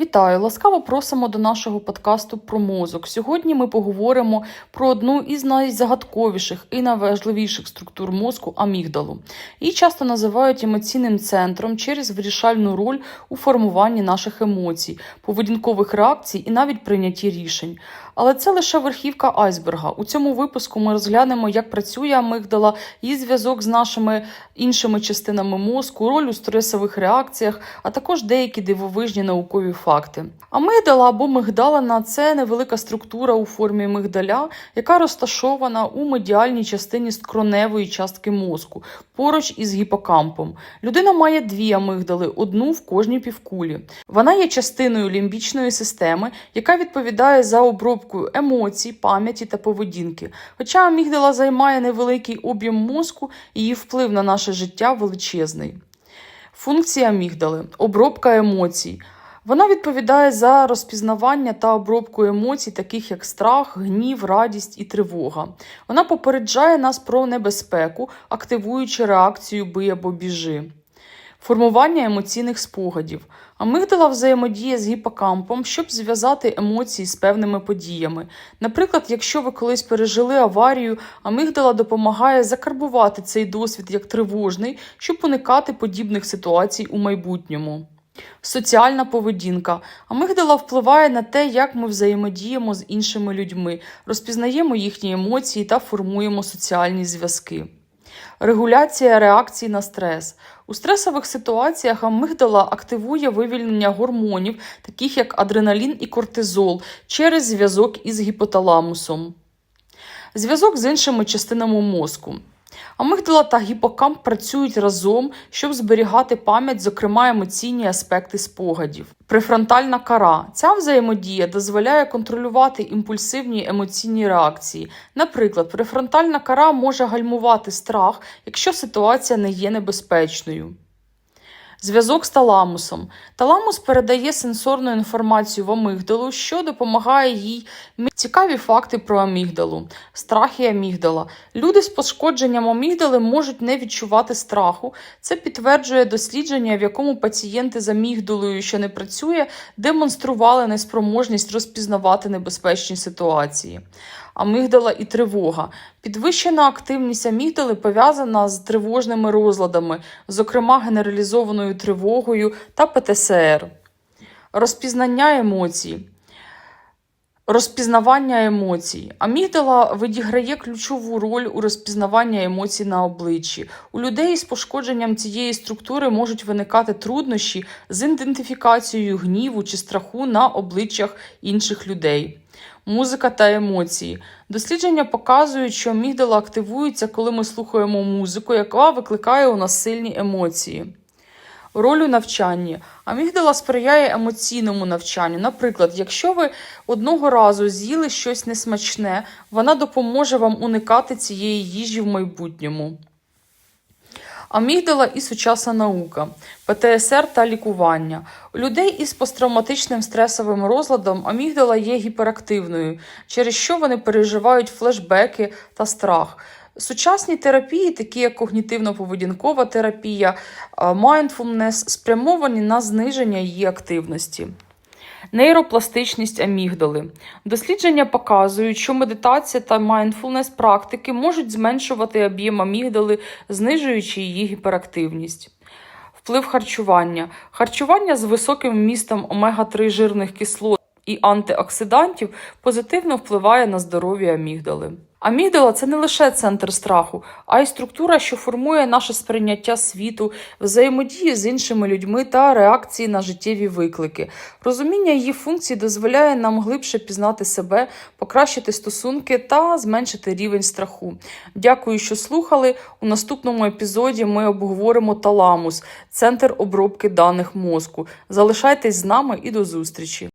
Вітаю! Ласкаво просимо до нашого подкасту про мозок. Сьогодні ми поговоримо про одну із найзагадковіших і найважливіших структур мозку амігдалу. Її часто називають емоційним центром через вирішальну роль у формуванні наших емоцій, поведінкових реакцій і навіть прийнятті рішень. Але це лише верхівка айсберга. У цьому випуску ми розглянемо, як працює амигдала, її зв'язок з нашими іншими частинами мозку, роль у стресових реакціях, а також деякі дивовижні наукові факти. Амигдала або мигдалина це невелика структура у формі мигдаля, яка розташована у медіальній частині скроневої частки мозку, поруч із гіпокампом. Людина має дві амигдали, одну в кожній півкулі. Вона є частиною лімбічної системи, яка відповідає за обробку емоцій, пам'яті та поведінки. Хоча амігдала займає невеликий об'єм мозку, її вплив на наше життя величезний. Функція амігдали обробка емоцій. Вона відповідає за розпізнавання та обробку емоцій, таких як страх, гнів, радість і тривога. Вона попереджає нас про небезпеку, активуючи реакцію бий або біжи. Формування емоційних спогадів. Амигдала взаємодіє з гіпокампом, щоб зв'язати емоції з певними подіями. Наприклад, якщо ви колись пережили аварію, амигдала допомагає закарбувати цей досвід як тривожний, щоб уникати подібних ситуацій у майбутньому. Соціальна поведінка. Амигдала впливає на те, як ми взаємодіємо з іншими людьми, розпізнаємо їхні емоції та формуємо соціальні зв'язки. Регуляція реакцій на стрес. У стресових ситуаціях амигдала активує вивільнення гормонів, таких як адреналін і кортизол, через зв'язок із гіпоталамусом. Зв'язок з іншими частинами мозку. Амигдала та гіпокамп працюють разом, щоб зберігати пам'ять, зокрема емоційні аспекти спогадів. Префронтальна кара. Ця взаємодія дозволяє контролювати імпульсивні емоційні реакції. Наприклад, префронтальна кара може гальмувати страх, якщо ситуація не є небезпечною. Зв'язок з таламусом. Таламус передає сенсорну інформацію в амігдалу, що допомагає їй цікаві факти про амігдалу, страх і амігдала. Люди з пошкодженням амігдали можуть не відчувати страху. Це підтверджує дослідження, в якому пацієнти з амігдалою, що не працює, демонстрували неспроможність розпізнавати небезпечні ситуації. Амигдала і тривога. Підвищена активність амігдали пов'язана з тривожними розладами, зокрема генералізованою тривогою та ПТСР. Розпізнання емоцій. Розпізнавання емоцій. Амігдала відіграє ключову роль у розпізнаванні емоцій на обличчі. У людей з пошкодженням цієї структури можуть виникати труднощі з ідентифікацією гніву чи страху на обличчях інших людей. Музика та емоції. Дослідження показують, що амігдала активується, коли ми слухаємо музику, яка викликає у нас сильні емоції. Роль у навчанні. Амігдала сприяє емоційному навчанню. Наприклад, якщо ви одного разу з'їли щось несмачне, вона допоможе вам уникати цієї їжі в майбутньому. Амігдала і сучасна наука, ПТСР та лікування. У людей із посттравматичним стресовим розладом амігдала є гіперактивною, через що вони переживають флешбеки та страх. Сучасні терапії, такі як когнітивно-поведінкова терапія, mindfulness, спрямовані на зниження її активності. Нейропластичність амігдали. Дослідження показують, що медитація та майндфулнес практики можуть зменшувати об'єм амігдали, знижуючи її гіперактивність. Вплив харчування. Харчування з високим вмістом омега-3 жирних кислот і антиоксидантів позитивно впливає на здоров'я амігдали. Амігдала це не лише центр страху, а й структура, що формує наше сприйняття світу, взаємодії з іншими людьми та реакції на життєві виклики. Розуміння її функцій дозволяє нам глибше пізнати себе, покращити стосунки та зменшити рівень страху. Дякую, що слухали. У наступному епізоді ми обговоримо таламус, центр обробки даних мозку. Залишайтесь з нами і до зустрічі!